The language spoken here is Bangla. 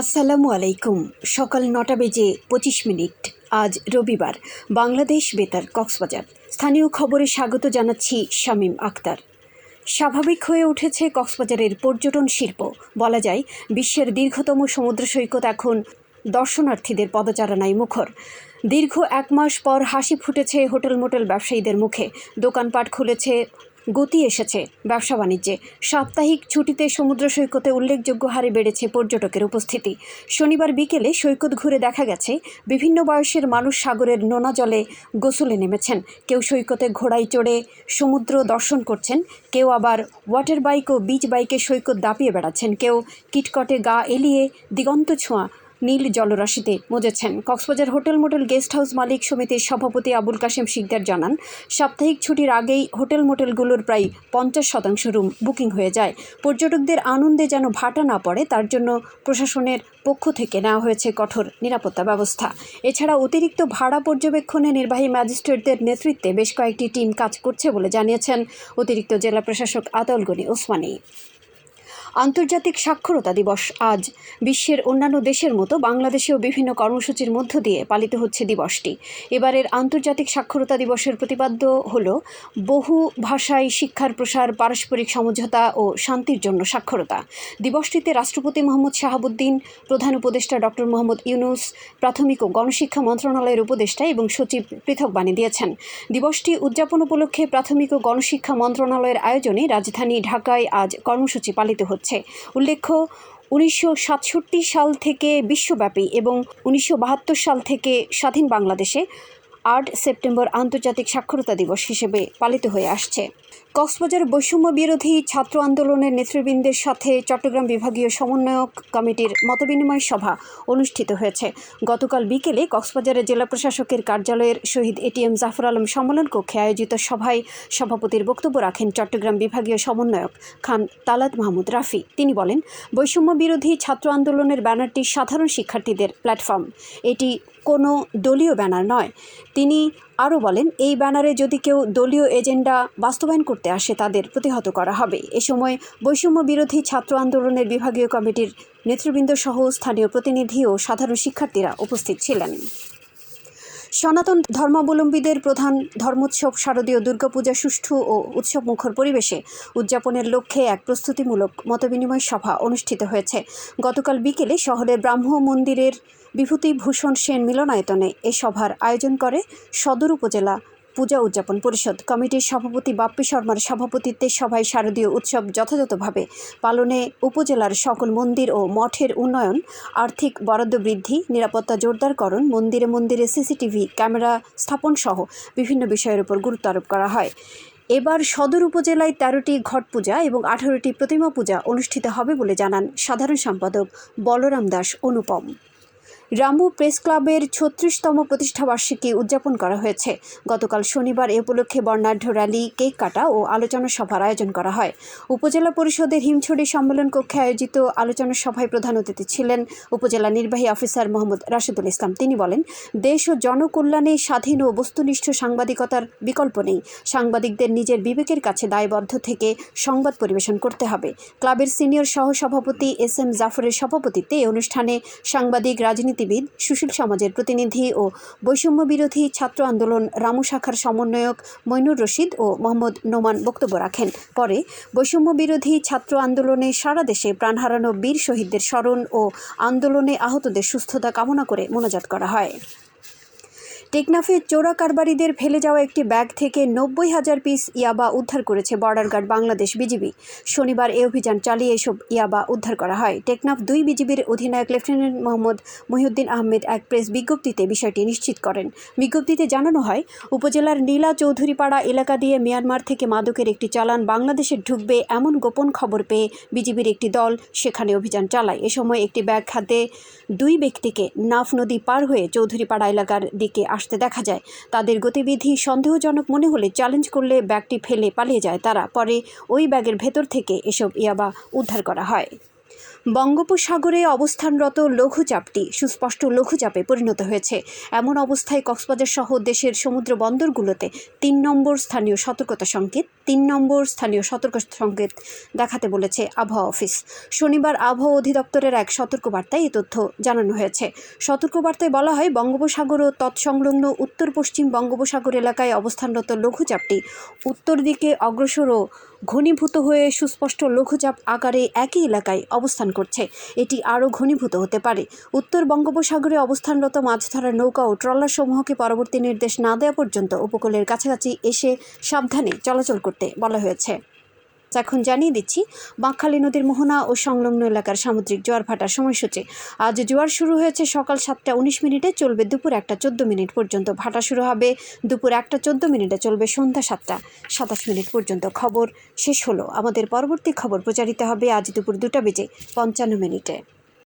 আসসালামু আলাইকুম। সকাল নটা বেজে পঁচিশ মিনিট। আজ রবিবার। বাংলাদেশ বেতার, কক্সবাজার। স্থানীয় খবরে স্বাগত জানাচ্ছি শামীম আক্তার। স্বাভাবিক হয়ে উঠেছে কক্সবাজারের পর্যটন শিল্প। বলা যায়, বিশ্বের দীর্ঘতম সমুদ্র সৈকত এখন দর্শনার্থীদের পদচারণায় মুখর। দীর্ঘ এক মাস পর হাসি ফুটেছে হোটেল মোটেল ব্যবসায়ীদের মুখে। দোকানপাট খুলেছে গতি এসেছে। ব্যবসা বাণিজ্যে। সাপ্তাহিক ছুটিতে সমুদ্র সৈকতে উল্লেখযোগ্য হারে বেড়েছে পর্যটকের উপস্থিতি। শনিবার বিকেলে সৈকত ঘুরে দেখা গেছে, বিভিন্ন বয়সের মানুষ সাগরের নোনা জলে গোসলে নেমেছেন। কেউ সৈকতে ঘোড়ায় চড়ে সমুদ্র দর্শন করছেন, কেউ আবার ওয়াটার বাইক ও বিচ বাইকে সৈকত দাপিয়ে বেড়াচ্ছেন, কেউ কিটকটে গা এলিয়ে দিগন্ত ছোঁয়া নীল জলরাশিতে মজেছেন। Cox's Bazar hotel motel guest house মালিক সমিতির সভাপতি আবুল কাশেম শিকদার জানান, সাপ্তাহিক ছুটির আগেই হোটেল মোটেলগুলোর প্রায় পঞ্চাশ শতাংশ রুম বুকিং হয়ে যায়। পর্যটকদের আনন্দে যেন ভাটা না পড়ে, তার জন্য প্রশাসনের পক্ষ থেকে নেওয়া হয়েছে কঠোর নিরাপত্তা ব্যবস্থা। এছাড়া অতিরিক্ত ভাড়া পর্যবেক্ষণে নির্বাহী ম্যাজিস্ট্রেটদের নেতৃত্বে বেশ কয়েকটি টিম কাজ করছে বলে জানিয়েছেন অতিরিক্ত জেলা প্রশাসক আতাউল গনি ওসমানী। আন্তর্জাতিক সাক্ষরতা দিবস আজ। বিশ্বের অন্যান্য দেশের মতো বাংলাদেশেও বিভিন্ন কর্মসূচির মধ্য দিয়ে পালিত হচ্ছে দিবসটি। এবারের আন্তর্জাতিক সাক্ষরতা দিবসের প্রতিপাদ্য হল বহু ভাষায় শিক্ষার প্রসার, পারস্পরিক সমঝোতা ও শান্তির জন্য সাক্ষরতা দিবসটিতে রাষ্ট্রপতি মোহাম্মদ শাহাবুদ্দিন, প্রধান উপদেষ্টা ডক্টর মোহাম্মদ ইউনুস, প্রাথমিক ও গণশিক্ষা মন্ত্রণালয়ের উপদেষ্টা এবং সচিব পৃথক বাণী দিয়েছেন। দিবসটি উদযাপন উপলক্ষে প্রাথমিক ও গণশিক্ষা মন্ত্রণালয়ের আয়োজনে রাজধানী ঢাকায় আজ কর্মসূচি পালিত হচ্ছে। উল্লেখ্য, উনিশশো সাতষট্টি সাল থেকে বিশ্বব্যাপী এবং উনিশশো বাহাত্তর সাল থেকে স্বাধীন বাংলাদেশে আট সেপ্টেম্বর আন্তর্জাতিক সাক্ষরতা দিবস হিসেবে পালিত হয়ে আসছে। কক্সবাজার বৈষম্য বিরোধী ছাত্র আন্দোলনের নেতৃবৃন্দের সাথে চট্টগ্রাম বিভাগীয় সমন্বয়ক কমিটির মতবিনিময় সভা অনুষ্ঠিত হয়েছে। গতকাল বিকেলে কক্সবাজারের জেলা প্রশাসকের কার্যালয়ের শহীদ এটিএম জাফর আলম সম্মেলন কক্ষে আয়োজিত সভায় সভাপতির বক্তব্য রাখেন চট্টগ্রাম বিভাগীয় সমন্বয়ক খান তালাত মাহমুদ রাফি। তিনি বলেন, বৈষম্য বিরোধী ছাত্র আন্দোলনের ব্যানারটি সাধারণ শিক্ষার্থীদের প্ল্যাটফর্ম। এটি কোনো দলীয় ব্যানার নয়। তিনি আরও বলেন, এই ব্যানারে যদি কেউ দলীয় এজেন্ডা বাস্তবায়ন করতে আসে তাদের প্রতিহত করা হবে। এ সময় বৈষম্য বিরোধী ছাত্র আন্দোলনের বিভাগীয় কমিটির নেতৃবৃন্দ সহ স্থানীয় প্রতিনিধি ও সাধারণ শিক্ষার্থীরা উপস্থিত ছিলেন। সনাতন ধর্মাবলম্বীদের প্রধান ধর্মোৎসব শারদীয় দুর্গাপূজা সুষ্ঠু ও উৎসবমুখর পরিবেশে উদযাপনের লক্ষ্যে এক প্রস্তুতিমূলক মতবিনিময় সভা অনুষ্ঠিত হয়েছে। গতকাল বিকেলে শহরের ব্রাহ্ম মন্দিরের বিভূতিভূষণ সেন মিলনায়তনে এ সভার আয়োজন করে সদর উপজেলা পূজা উদযাপন পরিষদ। কমিটির সভাপতি বাপ্পি শর্মার সভাপতিত্বে সভায় শারদীয় উৎসব যথাযথভাবে পালনে উপজেলার সকল মন্দির ও মঠের উন্নয়ন, আর্থিক বরাদ্দ বৃদ্ধি, নিরাপত্তা জোরদারকরণ, মন্দিরে মন্দিরে সিসিটিভি, ক্যামেরা স্থাপন সহ বিভিন্ন বিষয়ের উপর গুরুত্ব আরোপ করা হয়। এবার সদর উপজেলায় তেরোটি ঘট পূজা এবং আঠারোটি প্রতিমা পূজা অনুষ্ঠিত হবে বলে জানান সাধারণ সম্পাদক বলরাম দাস অনুপম। রামু প্রেস ক্লাবের ছত্রিশতম প্রতিষ্ঠাবার্ষিকী উদযাপন করা হয়েছে। গতকাল শনিবার এ উপলক্ষে বর্ণাঢ্য র্যালি, কেক কাটা ও আলোচনা সভার আয়োজন করা হয়। উপজেলা পরিষদের হিমছড়ি সম্মেলন কক্ষে আয়োজিত আলোচনা সভায় প্রধান অতিথি ছিলেন উপজেলা নির্বাহী অফিসার মোহাম্মদ রাশেদুল ইসলাম। তিনি বলেন, দেশ ও জনকল্যাণে স্বাধীন ও বস্তুনিষ্ঠ সাংবাদিকতার বিকল্প নেই। সাংবাদিকদের নিজের বিবেকের কাছে দায়বদ্ধ থেকে সংবাদ পরিবেশন করতে হবে। ক্লাবের সিনিয়র সহসভাপতি এস এম জাফরের সভাপতিত্বে এই অনুষ্ঠানে সাংবাদিক রাজনীতিবিদ সুশীল সমাজের প্রতিনিধি ও বৈষম্য বিরোধী ছাত্র আন্দোলন রামু শাখার সমন্বয়ক মইনুর রশিদ ও মোহাম্মদ নোমান বক্তব্য রাখেন। পরে বৈষম্য বিরোধী ছাত্র আন্দোলনে সারা দেশে প্রাণ হারানো বীর শহীদদের স্মরণ ও আন্দোলনে আহতদের সুস্থতা কামনা করে মোনাজাত করা হয়। টেকনাফে চোরা কারবারিদের ফেলে যাওয়া একটি ব্যাগ থেকে নব্বই হাজার পিস ইয়াবা উদ্ধার করেছে বর্ডার গার্ড বাংলাদেশ বিজিবি। শনিবার এ অভিযান চালিয়ে এসব ইয়াবা উদ্ধার করা হয়। টেকনাফ দুই বিজিবির অধিনায়ক লেফটেন্যান্ট মোহাম্মদ মহিউদ্দিন আহমেদ এক প্রেস বিজ্ঞপ্তিতে বিষয়টি নিশ্চিত করেন। বিজ্ঞপ্তিতে জানানো হয়, উপজেলার নীলা চৌধুরীপাড়া এলাকা দিয়ে মিয়ানমার থেকে মাদকের একটি চালান বাংলাদেশে ঢুকবে এমন গোপন খবর পেয়ে বিজিবির একটি দল সেখানে অভিযান চালায়। এ সময় একটি ব্যাগ হাতে দুই ব্যক্তিকে নাফ নদী পার হয়ে চৌধুরীপাড়া এলাকার দিকে আসতে দেখা যায়। তাদের গতিবিধি সন্দেহজনক মনে হলে চ্যালেঞ্জ করলে ব্যাগটি ফেলে পালিয়ে যায় তারা। পরে ওই ব্যাগের ভেতর থেকে এসব ইয়াবা উদ্ধার করা হয়। বঙ্গোপসাগরে অবস্থানরত লঘুচাপটি সুস্পষ্ট লঘুচাপে পরিণত হয়েছে। এমন অবস্থায় কক্সবাজার সহ দেশের সমুদ্র বন্দরগুলোতে তিন নম্বর স্থানীয় সতর্কতা সংকেত, তিন নম্বর স্থানীয় সতর্ক সংকেত দেখাতে বলেছে আবহাওয়া অফিস। শনিবার আবহাওয়া অধিদপ্তরের এক সতর্কবার্তায় এই তথ্য জানানো হয়েছে। সতর্কবার্তায় বলা হয়, বঙ্গোপসাগর ও তৎসংলগ্ন উত্তর পশ্চিম বঙ্গোপসাগর এলাকায় অবস্থানরত লঘুচাপটি উত্তর দিকে অগ্রসর ও ঘনীভূত হয়ে সুস্পষ্ট লঘুচাপ আকারে একই এলাকায় অবস্থান করছে। এটি আরও ঘনীভূত হতে পারে। উত্তর বঙ্গোপসাগরে অবস্থানরত মাছ ধরার নৌকা ও ট্রলার সমূহকে পরবর্তী নির্দেশ না দেওয়া পর্যন্ত উপকূলের কাছাকাছি এসে সাবধানে চলাচল করতে বলা হয়েছে। এখন জানিয়ে দিচ্ছি, বাঁকখালী নদীর মোহনা ও সংলগ্ন এলাকার সামুদ্রিক জোয়ার ভাটার সময়সূচি। আজ জোয়ার শুরু হয়েছে সকাল সাতটা উনিশ মিনিটে, চলবে দুপুর একটা চোদ্দ মিনিট পর্যন্ত। ভাটা শুরু হবে দুপুর একটা চোদ্দ মিনিটে, চলবে সন্ধ্যা সাতটা সাতাশ মিনিট পর্যন্ত। খবর শেষ হলো। আমাদের পরবর্তী খবর প্রচারিত হবে আজ দুপুর দুটা বেজে পঞ্চান্ন মিনিটে।